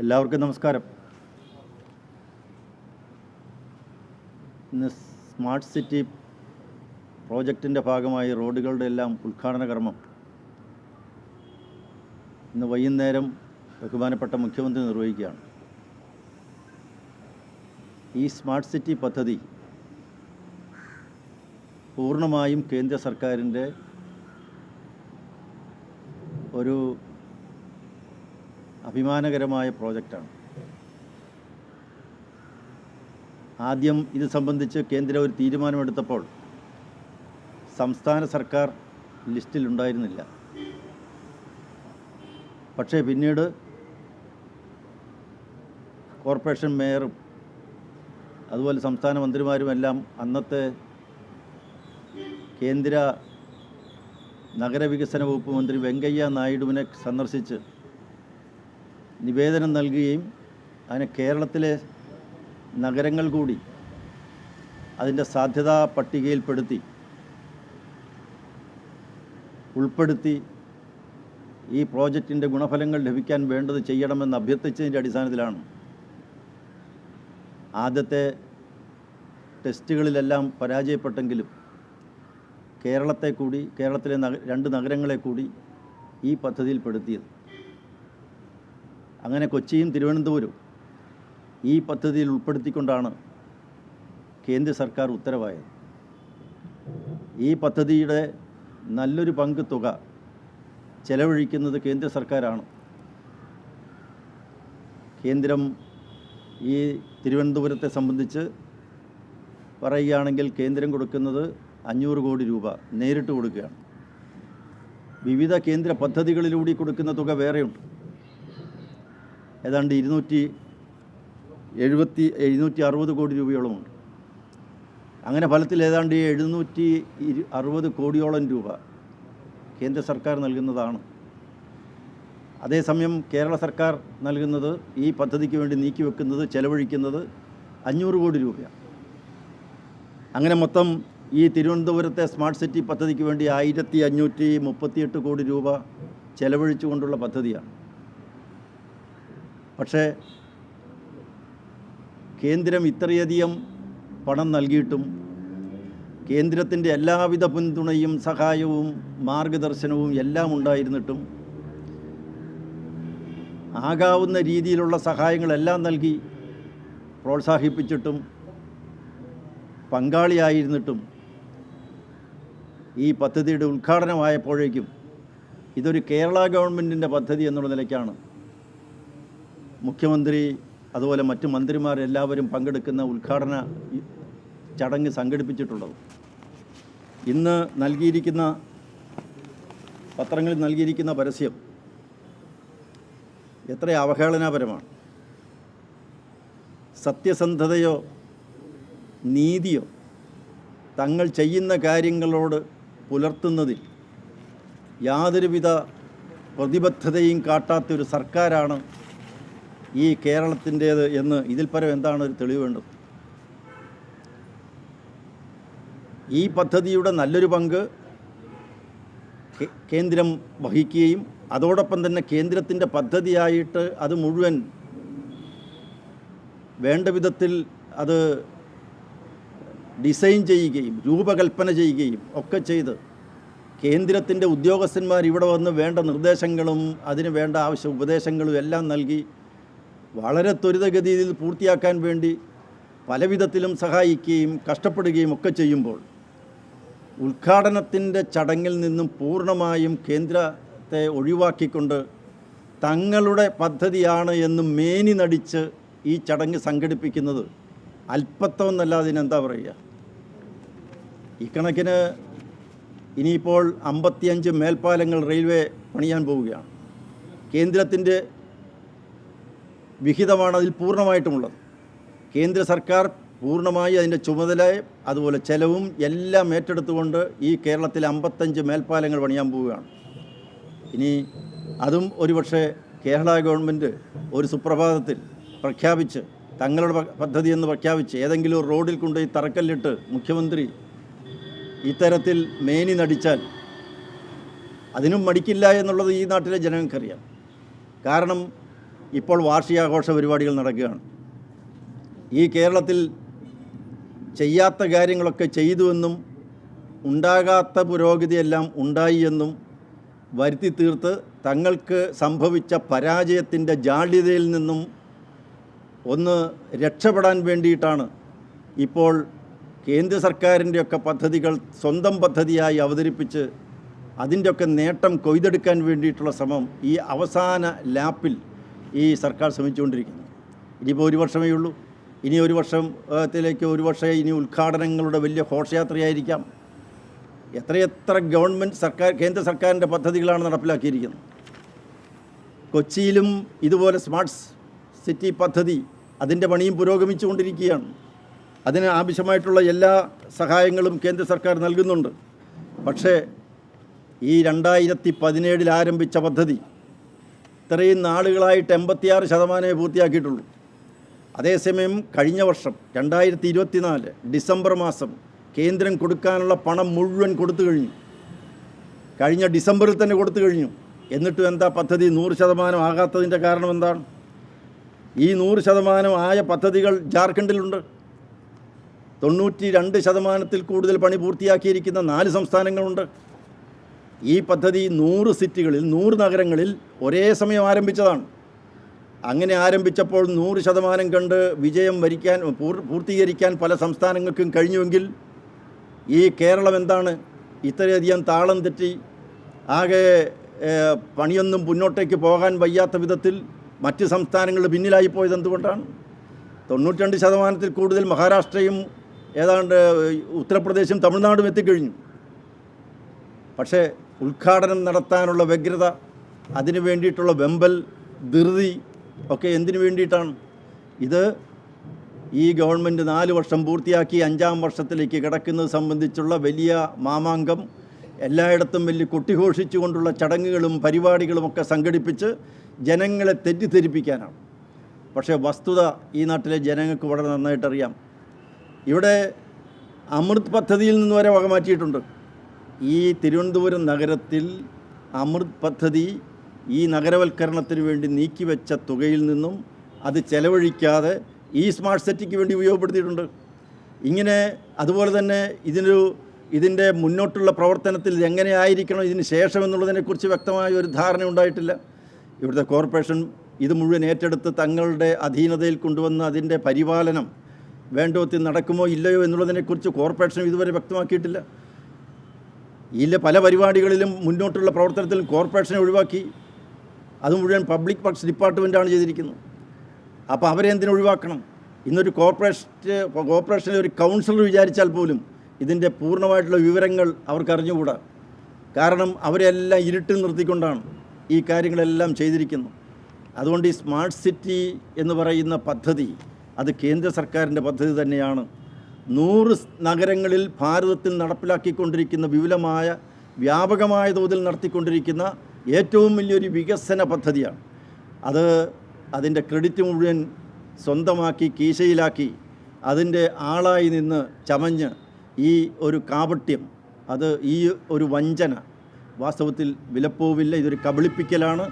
എല്ലാവർക്കും നമസ്കാരം. ഇന്ന് സ്മാർട്ട് സിറ്റി പ്രോജക്റ്റിന്റെ ഭാഗമായി റോഡുകളുടെ എല്ലാം ഉദ്ഘാടന കർമ്മം. ഇന്ന് വൈകുന്നേരം ബഹുമാനപ്പെട്ട മുഖ്യമന്ത്രി നിർവഹിക്കുകയാണ്. ഈ സ്മാർട്ട് സിറ്റി പദ്ധതി പൂർണമായും കേന്ദ്ര സർക്കാരിന്റെ ഒരു അഭിമാനകരമായ പ്രോജക്റ്റാണ്. ആദ്യം ഇത് സംബന്ധിച്ച് കേന്ദ്രം ഒരു തീരുമാനമെടുത്തപ്പോൾ സംസ്ഥാന സർക്കാർ ലിസ്റ്റിലുണ്ടായിരുന്നില്ല പക്ഷേ പിന്നീട് കോർപ്പറേഷൻ മേയറും അതുപോലെ സംസ്ഥാന മന്ത്രിമാരുമെല്ലാം അന്നത്തെ കേന്ദ്ര നഗരവികസന വകുപ്പ് മന്ത്രി വെങ്കയ്യ നായിഡുവിനെ സന്ദർശിച്ച് നിവേദനം നൽകുകയും അതിന് കേരളത്തിലെ നഗരങ്ങൾ കൂടി അതിന്റെ സാധ്യതാ പട്ടികയിൽപ്പെടുത്തി ഉൾപ്പെടുത്തി ഈ പ്രോജക്റ്റിന്റെ ഗുണഫലങ്ങൾ ലഭിക്കാൻ വേണ്ടത് ചെയ്യണമെന്ന് അഭ്യർത്ഥിച്ചതിന്റെ അടിസ്ഥാനത്തിലാണ്. ആദ്യത്തെ ടെസ്റ്റുകളിലെല്ലാം പരാജയപ്പെട്ടെങ്കിലും കേരളത്തെ കൂടി കേരളത്തിലെ രണ്ട് നഗരങ്ങളെ കൂടി ഈ പദ്ധതിയിൽപ്പെടുത്തിയത് അങ്ങനെ കൊച്ചിയും തിരുവനന്തപുരവും ഈ പദ്ധതിയിൽ ഉൾപ്പെടുത്തിക്കൊണ്ടാണ് കേന്ദ്ര സർക്കാർ ഉത്തരവായത്. ഈ പദ്ധതിയുടെ നല്ലൊരു പങ്ക് തുക ചെലവഴിക്കുന്നത് കേന്ദ്ര സർക്കാരാണ്. കേന്ദ്രം ഈ തിരുവനന്തപുരത്തെ സംബന്ധിച്ച് പറയുകയാണെങ്കിൽ കേന്ദ്രം കൊടുക്കുന്നത് അഞ്ഞൂറ് കോടി രൂപ നേരിട്ട് കൊടുക്കുകയാണ്. വിവിധ കേന്ദ്ര പദ്ധതികളിലൂടെ കൊടുക്കുന്ന തുക വേറെയുണ്ട്. ഏതാണ്ട് ഇരുന്നൂറ്റി എഴുപത്തി എഴുന്നൂറ്റി അറുപത് കോടി രൂപയോളമുണ്ട്. അങ്ങനെ ഫലത്തിൽ ഏതാണ്ട് എഴുന്നൂറ്റി ഇരു അറുപത് കോടിയോളം രൂപ കേന്ദ്ര സർക്കാർ നൽകുന്നതാണ്. അതേസമയം കേരള സർക്കാർ നൽകുന്നത് ഈ പദ്ധതിക്ക് വേണ്ടി നീക്കിവെക്കുന്നത് ചെലവഴിക്കുന്നത് അഞ്ഞൂറ് കോടി രൂപയാണ്. അങ്ങനെ മൊത്തം ഈ തിരുവനന്തപുരത്തെ സ്മാർട്ട് സിറ്റി പദ്ധതിക്ക് വേണ്ടി ആയിരത്തി അഞ്ഞൂറ്റി മുപ്പത്തിയെട്ട് കോടി രൂപ ചെലവഴിച്ചുകൊണ്ടുള്ള പദ്ധതിയാണ്. പക്ഷേ കേന്ദ്രം ഇത്രയധികം പണം നൽകിയിട്ടും കേന്ദ്രത്തിന്റെ എല്ലാവിധ പിന്തുണയും സഹായവും മാർഗദർശനവും എല്ലാം ഉണ്ടായിരുന്നിട്ടും ആകാവുന്ന രീതിയിലുള്ള സഹായങ്ങളെല്ലാം നൽകി പ്രോത്സാഹിപ്പിച്ചിട്ടും പങ്കാളിയായിരുന്നിട്ടും ഈ പദ്ധതിയുടെ ഉദ്ഘാടനമായപ്പോഴേക്കും ഇതൊരു കേരള ഗവൺമെന്റിന്റെ പദ്ധതി എന്നുള്ള നിലയ്ക്കാണ്. മുഖ്യമന്ത്രി അതുപോലെ മറ്റ് മന്ത്രിമാരെല്ലാവരും പങ്കെടുക്കുന്ന ഉദ്ഘാടന ചടങ്ങ് സംഘടിപ്പിച്ചിട്ടുള്ളത്. ഇന്ന് നൽകിയിരിക്കുന്ന പത്രങ്ങളിൽ നൽകിയിരിക്കുന്ന പരസ്യം എത്ര അവഹേളനാപരമാണ്. സത്യസന്ധതയോ നീതിയോ തങ്ങൾ ചെയ്യുന്ന കാര്യങ്ങളോട് പുലർത്തുന്നതിൽ യാതൊരുവിധ പ്രതിബദ്ധതയും കാട്ടാത്തൊരു സർക്കാരാണ് ഈ കേരളത്തിന്റേത് എന്ന് ഇതിൽ പരം എന്താണ് ഒരു തെളിവ് വേണ്ടത്? ഈ പദ്ധതിയുടെ നല്ലൊരു പങ്ക് കേന്ദ്രം വഹിക്കുകയും അതോടൊപ്പം തന്നെ കേന്ദ്രത്തിന്റെ പദ്ധതിയായിട്ട് അത് മുഴുവൻ വേണ്ട വിധത്തിൽ അത് ഡിസൈൻ ചെയ്യുകയും രൂപകൽപ്പന ചെയ്യുകയും ഒക്കെ ചെയ്ത് കേന്ദ്രത്തിന്റെ ഉദ്യോഗസ്ഥന്മാർ ഇവിടെ വന്ന് വേണ്ട നിർദ്ദേശങ്ങളും അതിന് വേണ്ട ആവശ്യ ഉപദേശങ്ങളും എല്ലാം നൽകി വളരെ ത്വരിതഗതിയിൽ പൂർത്തിയാക്കാൻ വേണ്ടി പലവിധത്തിലും സഹായിക്കുകയും കഷ്ടപ്പെടുകയും ഒക്കെ ചെയ്യുമ്പോൾ ഉദ്ഘാടനത്തിന്റെ ചടങ്ങിൽ നിന്നും പൂർണമായും കേന്ദ്രത്തെ ഒഴിവാക്കിക്കൊണ്ട് തങ്ങളുടെ പദ്ധതിയാണ് എന്ന് മേനി നടിച്ച് ഈ ചടങ്ങ് സംഘടിപ്പിക്കുന്നത് അല്പത്വം ഇതിനെന്താ പറയുക? ഇക്കണക്കിന് ഇനിയിപ്പോൾ അമ്പത്തിയഞ്ച് മേൽപ്പാലങ്ങൾ റെയിൽവേ പണിയാൻ പോവുകയാണ്. കേന്ദ്രത്തിന്റെ വിഹിതമാണ് അതിൽ പൂർണമായിട്ടുമുള്ളത്. കേന്ദ്ര സർക്കാർ പൂർണമായി അതിന്റെ ചുമതല അതുപോലെ ചെലവും എല്ലാം ഏറ്റെടുത്തുകൊണ്ട് ഈ കേരളത്തിലെ അമ്പത്തഞ്ച് മേൽപ്പാലങ്ങൾ പണിയാൻ പോവുകയാണ്. ഇനി അതും ഒരുപക്ഷെ കേരള ഗവൺമെന്റ് ഒരു സുപ്രഭാതത്തിൽ പ്രഖ്യാപിച്ച് തങ്ങളുടെ പദ്ധതി എന്ന് പ്രഖ്യാപിച്ച് ഏതെങ്കിലും ഒരു റോഡിൽ കൊണ്ടുപോയി തറക്കല്ലിട്ട് മുഖ്യമന്ത്രി ഇത്തരത്തിൽ മേനി നടിച്ചാൽ അതിനും മടിക്കില്ല എന്നുള്ളത് ഈ നാട്ടിലെ ജനങ്ങൾക്കറിയാം. കാരണം ഇപ്പോൾ വാർഷികാഘോഷ പരിപാടികൾ നടക്കുകയാണ്. ഈ കേരളത്തിൽ ചെയ്യാത്ത കാര്യങ്ങളൊക്കെ ചെയ്തുവെന്നും ഉണ്ടാകാത്ത പുരോഗതിയെല്ലാം ഉണ്ടായി എന്നും വരുത്തി തീർത്ത് തങ്ങൾക്ക് സംഭവിച്ച പരാജയത്തിന്റെ ജാള്യതയിൽ നിന്നും ഒന്ന് രക്ഷപ്പെടാൻ വേണ്ടിയിട്ടാണ് ഇപ്പോൾ കേന്ദ്ര സർക്കാരിന്റെയൊക്കെ പദ്ധതികൾ സ്വന്തം പദ്ധതിയായി അവതരിപ്പിച്ച് അതിന്റെയൊക്കെ നേട്ടം കൊയ്തെടുക്കാൻ വേണ്ടിയിട്ടുള്ള ശ്രമം ഈ അവസാന ലാപ്പിൽ ഈ സർക്കാർ ശ്രമിച്ചുകൊണ്ടിരിക്കുന്നത് ഇനിയിപ്പോൾ ഒരു വർഷമേ ഉള്ളൂ. ഇനി ഒരു വർഷത്തിലേക്ക് ഒരു വർഷം ഇനി ഉദ്ഘാടനങ്ങളുടെ വലിയ ഘോഷയാത്രയായിരിക്കാം. എത്രയെത്ര ഗവൺമെന്റ് സർക്കാർ കേന്ദ്ര സർക്കാരിന്റെ പദ്ധതികളാണ് നടപ്പിലാക്കിയിരിക്കുന്നത്. കൊച്ചിയിലും ഇതുപോലെ സ്മാർട്ട് സിറ്റി പദ്ധതി അതിന്റെ പണിയും പുരോഗമിച്ചുകൊണ്ടിരിക്കുകയാണ്. അതിന് ആവശ്യമായിട്ടുള്ള എല്ലാ സഹായങ്ങളും കേന്ദ്ര സർക്കാർ നൽകുന്നുണ്ട്. പക്ഷേ ഈ രണ്ടായിരത്തി പതിനേഴിൽ ആരംഭിച്ച പദ്ധതി ഇത്രയും നാളുകളായിട്ട് എൺപത്തിയാറ് ശതമാനമേ പൂർത്തിയാക്കിയിട്ടുള്ളൂ. അതേസമയം കഴിഞ്ഞ വർഷം രണ്ടായിരത്തി ഇരുപത്തിനാല് ഡിസംബർ മാസം കേന്ദ്രം കൊടുക്കാനുള്ള പണം മുഴുവൻ കൊടുത്തു കഴിഞ്ഞു. കഴിഞ്ഞ ഡിസംബറിൽ തന്നെ കൊടുത്തു കഴിഞ്ഞു. എന്നിട്ടും എന്താ പദ്ധതി? നൂറ് ശതമാനം ആകാത്തതിന്റെ കാരണം എന്താണ്? ഈ നൂറ് ശതമാനം ആയ പദ്ധതികൾ ജാർഖണ്ഡിലുണ്ട്. തൊണ്ണൂറ്റി രണ്ട് ശതമാനത്തിൽ കൂടുതൽ പണി പൂർത്തിയാക്കിയിരിക്കുന്ന നാല് സംസ്ഥാനങ്ങളുണ്ട്. ഈ പദ്ധതി നൂറ് സിറ്റികളിൽ നൂറ് നഗരങ്ങളിൽ ഒരേ സമയം ആരംഭിച്ചതാണ്. അങ്ങനെ ആരംഭിച്ചപ്പോൾ നൂറ് ശതമാനം കണ്ട് വിജയം വരിക്കാൻ പൂർ- പൂർത്തീകരിക്കാൻ പല സംസ്ഥാനങ്ങൾക്കും കഴിഞ്ഞുവെങ്കിൽ ഈ കേരളം എന്താണ്? ഇത്രയധികം താളം തെറ്റി ആകെ പണിയൊന്നും മുന്നോട്ടേക്ക് പോകാൻ വയ്യാത്ത വിധത്തിൽ മറ്റ് സംസ്ഥാനങ്ങൾ പിന്നിലായി പോയത് എന്തുകൊണ്ടാണ്? തൊണ്ണൂറ്റി ശതമാനത്തിൽ കൂടുതൽ മഹാരാഷ്ട്രയും ഏതാണ്ട് ഉത്തർപ്രദേശും തമിഴ്നാടും എത്തിക്കഴിഞ്ഞു. പക്ഷേ ഉദ്ഘാടനം നടത്താനുള്ള വ്യഗ്രത അതിനു വേണ്ടിയിട്ടുള്ള വെമ്പൽ ധൃതി ഒക്കെ എന്തിനു വേണ്ടിയിട്ടാണ്? ഇത് ഈ ഗവൺമെന്റ് നാല് വർഷം പൂർത്തിയാക്കി അഞ്ചാം വർഷത്തിലേക്ക് കിടക്കുന്നത് സംബന്ധിച്ചുള്ള വലിയ മാമാങ്കം എല്ലായിടത്തും വലിയ കൊട്ടിഘോഷിച്ചുകൊണ്ടുള്ള ചടങ്ങുകളും പരിപാടികളുമൊക്കെ സംഘടിപ്പിച്ച് ജനങ്ങളെ തെറ്റിദ്ധരിപ്പിക്കാനാണ്. പക്ഷേ വസ്തുത ഈ നാട്ടിലെ ജനങ്ങൾക്ക് വളരെ നന്നായിട്ടറിയാം. ഇവിടെ അമൃത് പദ്ധതിയിൽ നിന്ന് വരെ വക മാറ്റിയിട്ടുണ്ട് ഈ തിരുവനന്തപുരം നഗരത്തിൽ അമൃത് പദ്ധതി ഈ നഗരവൽക്കരണത്തിന് വേണ്ടി നീക്കിവെച്ച തുകയിൽ നിന്നും അത് ചെലവഴിക്കാതെ ഈ സ്മാർട്ട് സിറ്റിക്ക് വേണ്ടി ഉപയോഗപ്പെടുത്തിയിട്ടുണ്ട്. ഇങ്ങനെ അതുപോലെ തന്നെ ഇതിനൊരു ഇതിന്റെ മുന്നോട്ടുള്ള പ്രവർത്തനത്തിൽ എങ്ങനെയായിരിക്കണം ഇതിന് ശേഷം എന്നുള്ളതിനെക്കുറിച്ച് വ്യക്തമായ ഒരു ധാരണ ഉണ്ടായിട്ടില്ല. ഇവിടുത്തെ കോർപ്പറേഷൻ ഇത് മുഴുവൻ ഏറ്റെടുത്ത് തങ്ങളുടെ അധീനതയിൽ കൊണ്ടുവന്ന് അതിന്റെ പരിപാലനം വേണ്ടവത്തിൽ നടക്കുമോ ഇല്ലയോ എന്നുള്ളതിനെക്കുറിച്ച് കോർപ്പറേഷൻ ഇതുവരെ വ്യക്തമാക്കിയിട്ടില്ല. ഇതിലെ പല പരിപാടികളിലും മുന്നോട്ടുള്ള പ്രവർത്തനത്തിലും കോർപ്പറേഷനെ ഒഴിവാക്കി. അത് മുഴുവൻ പബ്ലിക് വർക്ക്സ് ഡിപ്പാർട്ട്മെന്റാണ് ചെയ്തിരിക്കുന്നത്. അപ്പോൾ അവരെ എന്തിനു ഒഴിവാക്കണം? ഇന്നൊരു കോർപ്പറേഷൻ കോർപ്പറേഷനിലെ ഒരു കൗൺസിലർ വിചാരിച്ചാൽ പോലും ഇതിന്റെ പൂർണമായിട്ടുള്ള വിവരങ്ങൾ അവർക്ക് അറിഞ്ഞുകൂടാ. കാരണം അവരെല്ലാം ഇരുട്ടിൽ നിർത്തിക്കൊണ്ടാണ് ഈ കാര്യങ്ങളെല്ലാം ചെയ്തിരിക്കുന്നത് അതുകൊണ്ട് ഈ സ്മാർട്ട് സിറ്റി എന്ന് പറയുന്ന പദ്ധതി അത് കേന്ദ്ര സർക്കാരിന്റെ പദ്ധതി തന്നെയാണ്. നൂറ് നഗരങ്ങളിൽ ഭാരതത്തിൽ നടപ്പിലാക്കിക്കൊണ്ടിരിക്കുന്ന വിപുലമായ വ്യാപകമായ തോതിൽ നടത്തിക്കൊണ്ടിരിക്കുന്ന ഏറ്റവും വലിയൊരു വികസന പദ്ധതിയാണ്. അത് അതിന്റെ ക്രെഡിറ്റ് മുഴുവൻ സ്വന്തമാക്കി കീശയിലാക്കി അതിന്റെ ആളായി നിന്ന് ചമഞ്ഞ് ഈ ഒരു കാപട്യം അത് ഈ ഒരു വഞ്ചന വാസ്തവത്തിൽ വിലപ്പോവില്ല ഇതൊരു കബളിപ്പിക്കലാണ്.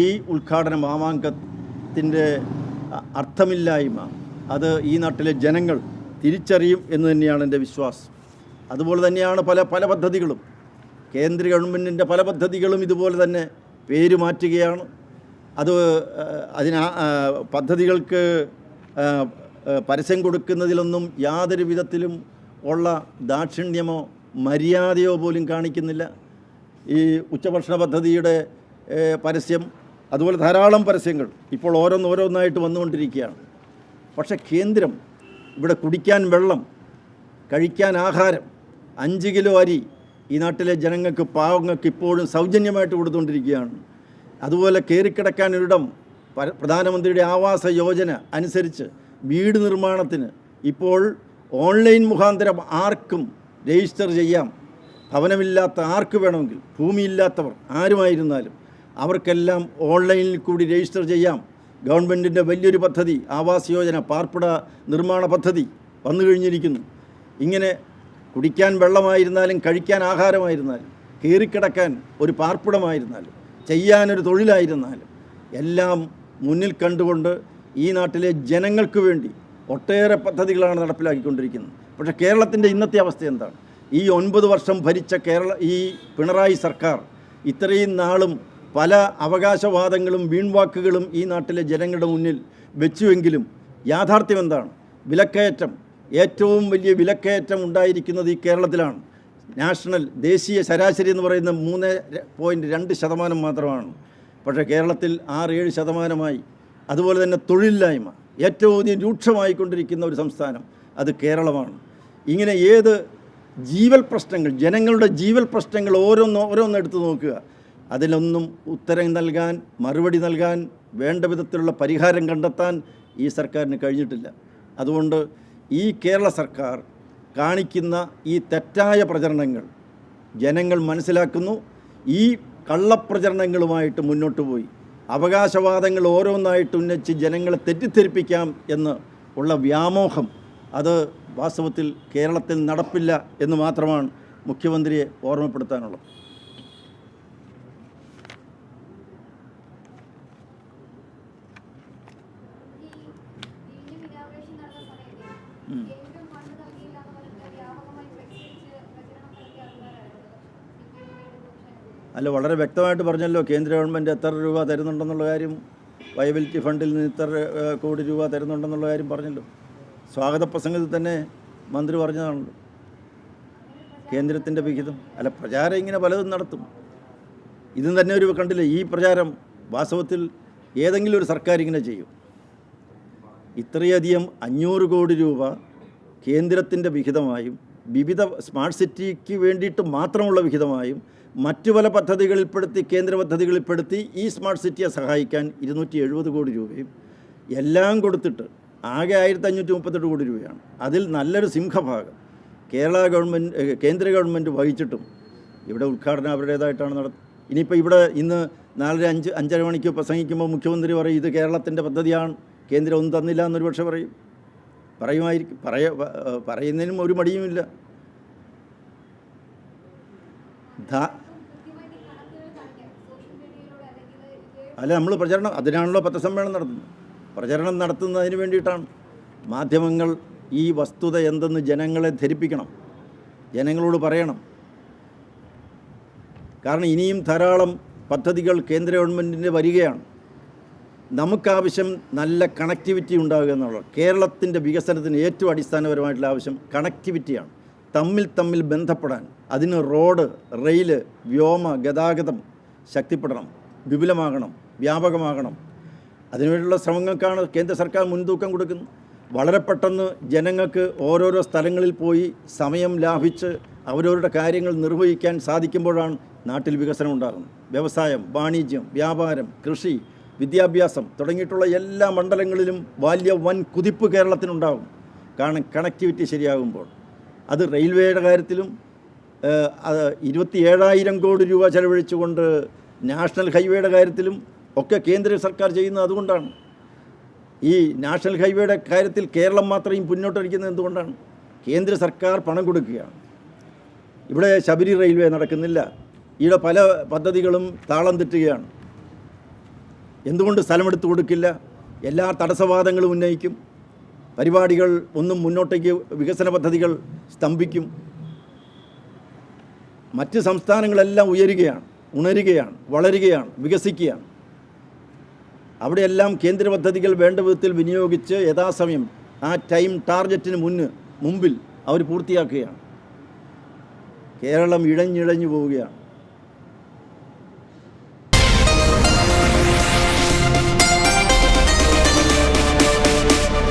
ഈ ഉദ്ഘാടന മാമാങ്കത്തിന്റെ അർത്ഥമില്ലായ്മ അത് ഈ നാട്ടിലെ ജനങ്ങൾ തിരിച്ചറിയും എന്ന് തന്നെയാണ് എന്റെ വിശ്വാസം. അതുപോലെ തന്നെയാണ് പല പല പദ്ധതികളും. കേന്ദ്ര ഗവൺമെന്റിന്റെ പല പദ്ധതികളും ഇതുപോലെ തന്നെ പേര് മാറ്റുകയാണ്. അത് അതിന പദ്ധതികൾക്ക് പരസ്യം കൊടുക്കുന്നതിലൊന്നും യാതൊരു വിധത്തിലും ഉള്ള ദാക്ഷിണ്യമോ മര്യാദയോ പോലും കാണിക്കുന്നില്ല. ഈ ഉച്ചഭക്ഷണ പദ്ധതിയുടെ പരസ്യം അതുപോലെ ധാരാളം പരസ്യങ്ങൾ ഇപ്പോൾ ഓരോന്നോരോന്നായിട്ട് വന്നുകൊണ്ടിരിക്കുകയാണ്. പക്ഷേ കേന്ദ്രം ഇവിടെ കുടിക്കാൻ വെള്ളം കഴിക്കാൻ ആഹാരം അഞ്ച് കിലോ അരി ഈ നാട്ടിലെ ജനങ്ങൾക്ക് പാവങ്ങൾക്ക് ഇപ്പോഴും സൗജന്യമായിട്ട് കൊടുത്തുകൊണ്ടിരിക്കുകയാണ്. അതുപോലെ കയറിക്കിടക്കാൻ ഒരിടം പര- പ്രധാനമന്ത്രിയുടെ ആവാസ യോജന അനുസരിച്ച് വീട് നിർമ്മാണത്തിന് ഇപ്പോൾ ഓൺലൈൻ മുഖാന്തരം ആർക്കും രജിസ്റ്റർ ചെയ്യാം. ഭവനമില്ലാത്ത ആർക്ക് വേണമെങ്കിൽ ഭൂമിയില്ലാത്തവർ ആരുമായിരുന്നാലും അവർക്കെല്ലാം ഓൺലൈനിൽ കൂടി രജിസ്റ്റർ ചെയ്യാം. ഗവൺമെന്റിന്റെ വലിയൊരു പദ്ധതി ആവാസ് യോജന പാർപ്പിട നിർമ്മാണ പദ്ധതി വന്നു കഴിഞ്ഞിരിക്കുന്നു. ഇങ്ങനെ കുടിക്കാൻ വെള്ളമായിരുന്നാലും കഴിക്കാൻ ആഹാരമായിരുന്നാലും കയറിക്കിടക്കാൻ ഒരു പാർപ്പിടമായിരുന്നാലും ചെയ്യാനൊരു തൊഴിലായിരുന്നാലും എല്ലാം മുന്നിൽ കണ്ടുകൊണ്ട് ഈ നാട്ടിലെ ജനങ്ങൾക്ക് വേണ്ടി ഒട്ടേറെ പദ്ധതികളാണ് നടപ്പിലാക്കിക്കൊണ്ടിരിക്കുന്നത്. പക്ഷേ കേരളത്തിന്റെ ഇന്നത്തെ അവസ്ഥ എന്താണ്? ഈ ഒൻപത് വർഷം ഭരിച്ച കേരള ഈ പിണറായി സർക്കാർ ഇത്രയും നാളും പല അവകാശവാദങ്ങളും വീൺവാക്കുകളും ഈ നാട്ടിലെ ജനങ്ങളുടെ മുന്നിൽ വെച്ചുവെങ്കിലും യാഥാർത്ഥ്യം എന്താണ് വിലക്കയറ്റം. ഏറ്റവും വലിയ വിലക്കയറ്റം ഉണ്ടായിരിക്കുന്നത് ഈ കേരളത്തിലാണ്. നാഷണൽ ദേശീയ ശരാശരി എന്ന് പറയുന്ന മൂന്ന് പോയിന്റ് രണ്ട് ശതമാനം മാത്രമാണ്. പക്ഷേ കേരളത്തിൽ ആറ് ഏഴ് ശതമാനമായി. അതുപോലെ തന്നെ തൊഴിലില്ലായ്മ. ഏറ്റവും അധികം രൂക്ഷമായിക്കൊണ്ടിരിക്കുന്ന ഒരു സംസ്ഥാനം അത് കേരളമാണ്. ഇങ്ങനെ ഏത് ജീവൽ പ്രശ്നങ്ങൾ ജനങ്ങളുടെ ജീവൽ പ്രശ്നങ്ങൾ ഓരോന്ന് ഓരോന്ന് എടുത്തു നോക്കുക. അതിലൊന്നും ഉത്തരം നൽകാൻ മറുപടി നൽകാൻ വേണ്ട വിധത്തിലുള്ള പരിഹാരം കണ്ടെത്താൻ ഈ സർക്കാരിന് കഴിഞ്ഞിട്ടില്ല. അതുകൊണ്ട് ഈ കേരള സർക്കാർ കാണിക്കുന്ന ഈ തെറ്റായ പ്രചരണങ്ങൾ ജനങ്ങൾ മനസ്സിലാക്കുന്നു. ഈ കള്ളപ്രചരണങ്ങളുമായിട്ട് മുന്നോട്ട് പോയി. അവകാശവാദങ്ങൾ ഓരോന്നായിട്ട് ഉന്നയിച്ച് ജനങ്ങളെ തെറ്റിദ്ധരിപ്പിക്കാം എന്ന് ഉള്ള വ്യാമോഹം അത് വാസ്തവത്തിൽ കേരളത്തിൽ നടപ്പില്ല എന്ന് മാത്രമാണ് മുഖ്യമന്ത്രിയെ ഓർമ്മപ്പെടുത്താനുള്ളത്. അല്ല വളരെ വ്യക്തമായിട്ട് പറഞ്ഞല്ലോ കേന്ദ്ര ഗവൺമെന്റ് എത്ര രൂപ തരുന്നുണ്ടെന്നുള്ള കാര്യം വയബിലിറ്റി ഫണ്ടിൽ നിന്ന് ഇത്ര കോടി രൂപ തരുന്നുണ്ടെന്നുള്ള കാര്യം പറഞ്ഞല്ലോ. സ്വാഗത പ്രസംഗത്തിൽ തന്നെ മന്ത്രി പറഞ്ഞതാണല്ലോ. കേന്ദ്രത്തിന്റെ വിഹിതം അല്ല പ്രചാരം ഇങ്ങനെ പലതും നടത്തും. ഇതും തന്നെ ഒരു കണ്ടില്ല ഈ പ്രചാരം വാസ്തവത്തിൽ ഏതെങ്കിലും ഒരു സർക്കാർ ഇങ്ങനെ ചെയ്യും. ഇത്രയധികം അഞ്ഞൂറ് കോടി രൂപ കേന്ദ്രത്തിന്റെ വിഹിതമായും വിവിധ സ്മാർട്ട് സിറ്റിക്ക് വേണ്ടിയിട്ട് മാത്രമുള്ള വിഹിതമായും മറ്റു പല പദ്ധതികളിൽപ്പെടുത്തി കേന്ദ്ര പദ്ധതികളിൽപ്പെടുത്തി ഈ സ്മാർട്ട് സിറ്റിയെ സഹായിക്കാൻ ഇരുന്നൂറ്റി എഴുപത് കോടി രൂപയും എല്ലാം കൊടുത്തിട്ട് ആകെ ആയിരത്തി അഞ്ഞൂറ്റി മുപ്പത്തെട്ട് കോടി രൂപയാണ്. അതിൽ നല്ലൊരു സിംഹഭാഗം കേരള ഗവൺമെന്റ് കേന്ദ്ര ഗവൺമെന്റ് വഹിച്ചിട്ടും ഇവിടെ ഉദ്ഘാടനം അവരുടേതായിട്ടാണ് നട ഇനിയിപ്പോൾ ഇവിടെ ഇന്ന് നാലര അഞ്ച് അഞ്ചര മണിക്ക് പ്രസംഗിക്കുമ്പോൾ മുഖ്യമന്ത്രി പറയും ഇത് കേരളത്തിന്റെ പദ്ധതിയാണ് കേന്ദ്രം ഒന്നും തന്നില്ല എന്നൊരു പക്ഷേ പറയും. പറയുമായിരിക്കും പറയ പറയുന്നതിനും ഒരു മടിയുമില്ല അല്ല നമ്മൾ പ്രചരണം അതിനാണല്ലോ പത്രസമ്മേളനം നടത്തുന്നത്. പ്രചരണം നടത്തുന്നതിന് വേണ്ടിയിട്ടാണ് മാധ്യമങ്ങൾ ഈ വസ്തുത എന്തെന്ന് ജനങ്ങളെ ധരിപ്പിക്കണം ജനങ്ങളോട് പറയണം. കാരണം ഇനിയും ധാരാളം പദ്ധതികൾ കേന്ദ്ര ഗവൺമെന്റിന്റെ വരികയാണ്. നമുക്കാവശ്യം നല്ല കണക്ടിവിറ്റി ഉണ്ടാവുക എന്നുള്ളത്. കേരളത്തിന്റെ വികസനത്തിന് ഏറ്റവും അടിസ്ഥാനപരമായിട്ടുള്ള ആവശ്യം കണക്ടിവിറ്റിയാണ് തമ്മിൽ തമ്മിൽ ബന്ധപ്പെടാൻ അതിന് റോഡ് റെയിൽ വ്യോമ ഗതാഗതം ശക്തിപ്പെടണം വിപുലമാകണം വ്യാപകമാകണം. അതിനുവേണ്ടിയുള്ള ശ്രമങ്ങൾക്കാണ് കേന്ദ്ര സർക്കാർ മുൻതൂക്കം കൊടുക്കുന്നത്. വളരെ പെട്ടെന്ന് ജനങ്ങൾക്ക് ഓരോരോ സ്ഥലങ്ങളിൽ പോയി സമയം ലാഭിച്ച് അവരവരുടെ കാര്യങ്ങൾ നിർവഹിക്കാൻ സാധിക്കുമ്പോഴാണ് നാട്ടിൽ വികസനം ഉണ്ടാകുന്നത്. വ്യവസായം വാണിജ്യം വ്യാപാരം കൃഷി വിദ്യാഭ്യാസം തുടങ്ങിയിട്ടുള്ള എല്ലാ മണ്ഡലങ്ങളിലും വലിയ വൻ കുതിപ്പ് കേരളത്തിനുണ്ടാകും. കാരണം കണക്ടിവിറ്റി ശരിയാകുമ്പോൾ. അത് റെയിൽവേയുടെ കാര്യത്തിലും ഇരുപത്തി ഏഴായിരം കോടി രൂപ ചെലവഴിച്ചുകൊണ്ട് നാഷണൽ ഹൈവേയുടെ കാര്യത്തിലും ഒക്കെ കേന്ദ്ര സർക്കാർ ചെയ്യുന്നത് അതുകൊണ്ടാണ്. ഈ നാഷണൽ ഹൈവേയുടെ കാര്യത്തിൽ കേരളം മാത്രം മുന്നോട്ടടിക്കുന്നത് എന്തുകൊണ്ടാണ്? കേന്ദ്ര സർക്കാർ പണം കൊടുക്കുകയാണ്. ഇവിടെ ശബരി റെയിൽവേ നടക്കുന്നില്ല. ഇവിടെ പല പദ്ധതികളും താളം തെറ്റുകയാണ്. എന്തുകൊണ്ട് സ്ഥലമെടുത്ത് കൊടുക്കില്ല? എല്ലാ തടസ്സവാദങ്ങളും ഉന്നയിക്കും. പരിപാടികൾ ഒന്നും മുന്നോട്ടേക്ക് വികസന പദ്ധതികൾ സ്തംഭിക്കും. മറ്റ് സംസ്ഥാനങ്ങളെല്ലാം ഉയരുകയാണ് ഉണരുകയാണ് വളരുകയാണ് വികസിക്കുകയാണ്. അവിടെയെല്ലാം കേന്ദ്ര പദ്ധതികൾ വേണ്ട വിധത്തിൽ വിനിയോഗിച്ച് യഥാസമയം ആ ടൈം ടാർഗറ്റിന് മുന്ന് മുമ്പിൽ അവർ പൂർത്തിയാക്കുകയാണ്. കേരളം ഇഴഞ്ഞിഴഞ്ഞു പോവുകയാണ്.